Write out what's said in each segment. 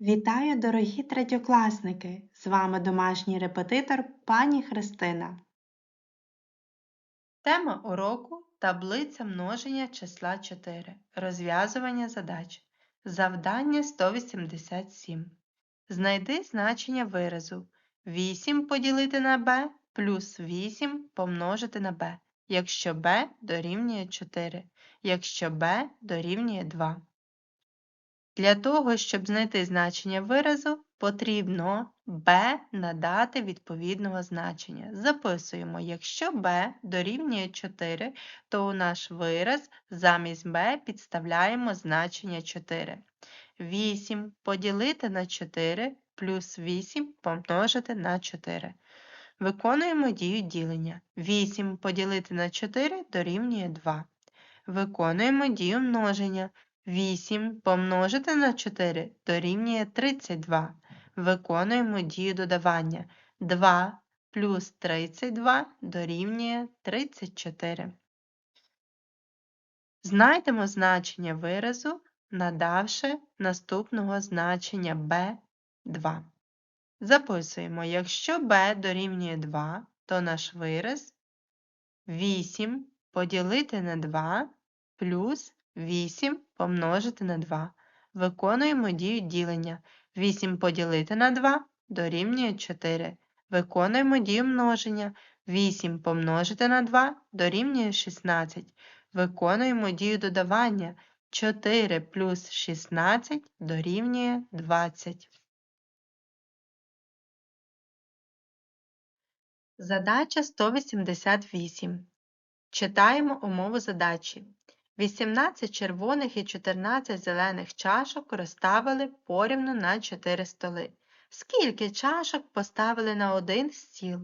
Вітаю, дорогі третьокласники! З вами домашній репетитор пані Христина. Тема уроку таблиця множення числа 4. Розв'язування задач. Завдання 187. Знайди значення виразу 8 поділити на b плюс 8 помножити на b, якщо b дорівнює 4, якщо b дорівнює 2. Для того, щоб знайти значення виразу, потрібно b надати відповідного значення. Записуємо, якщо b дорівнює 4, то у наш вираз замість b підставляємо значення 4. 8 поділити на 4 плюс 8 помножити на 4. Виконуємо дію ділення. 8 поділити на 4 дорівнює 2. Виконуємо дію множення. 8 помножити на 4 дорівнює 32. Виконуємо дію додавання. 2 плюс 32 дорівнює 34. Знайдемо значення виразу, надавши наступного значення b2. Записуємо, якщо b дорівнює 2, то наш вираз 8 поділити на 2 плюс 8 помножити на 2. Виконуємо дію ділення. 8 поділити на 2 дорівнює 4. Виконуємо дію множення. 8 помножити на 2 дорівнює 16. Виконуємо дію додавання. 4 плюс 16 дорівнює 20. Задача 188. Читаємо умову задачі. 18 червоних і 14 зелених чашок розставили порівну на 4 столи. Скільки чашок поставили на один стіл?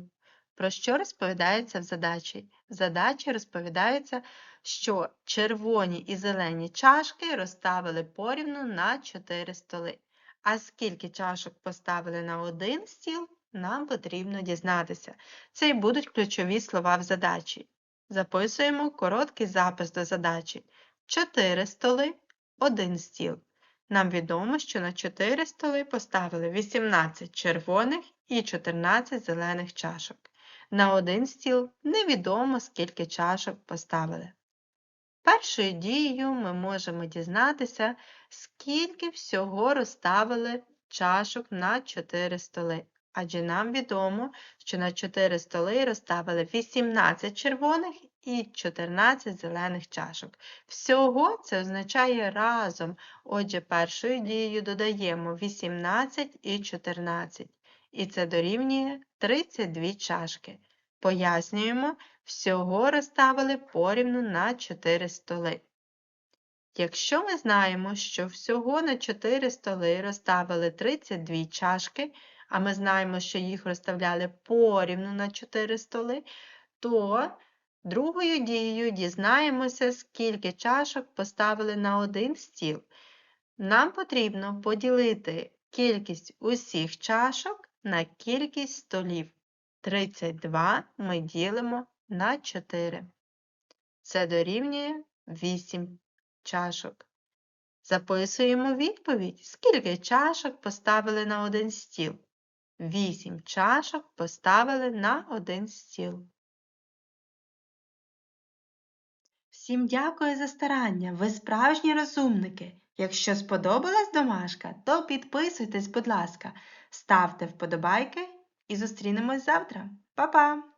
Про що розповідається в задачі? В задачі розповідається, що червоні і зелені чашки розставили порівну на 4 столи. А скільки чашок поставили на один стіл, нам потрібно дізнатися. Це й будуть ключові слова в задачі. Записуємо короткий запис до задачі. 4 столи, 1 стіл. Нам відомо, що на 4 столи поставили 18 червоних і 14 зелених чашок. На один стіл невідомо, скільки чашок поставили. Першою дією ми можемо дізнатися, скільки всього розставили чашок на 4 столи адже нам відомо, що на 4 столи розставили 18 червоних і 14 зелених чашок. Всього це означає разом. Отже, першою дією додаємо 18 і 14. І це дорівнює 32 чашки. Пояснюємо, всього розставили порівну на 4 столи. Якщо ми знаємо, що всього на 4 столи розставили 32 чашки, а ми знаємо, що їх розставляли порівну на 4 столи, то другою дією дізнаємося, скільки чашок поставили на один стіл. Нам потрібно поділити кількість усіх чашок на кількість столів. 32 ми ділимо на 4. Це дорівнює 8 чашок. Записуємо відповідь, скільки чашок поставили на один стіл. Вісім чашок поставили на один стіл. Всім дякую за старання, ви справжні розумники. Якщо сподобалась домашка, то підписуйтесь, будь ласка, ставте вподобайки і зустрінемось завтра. Па-па!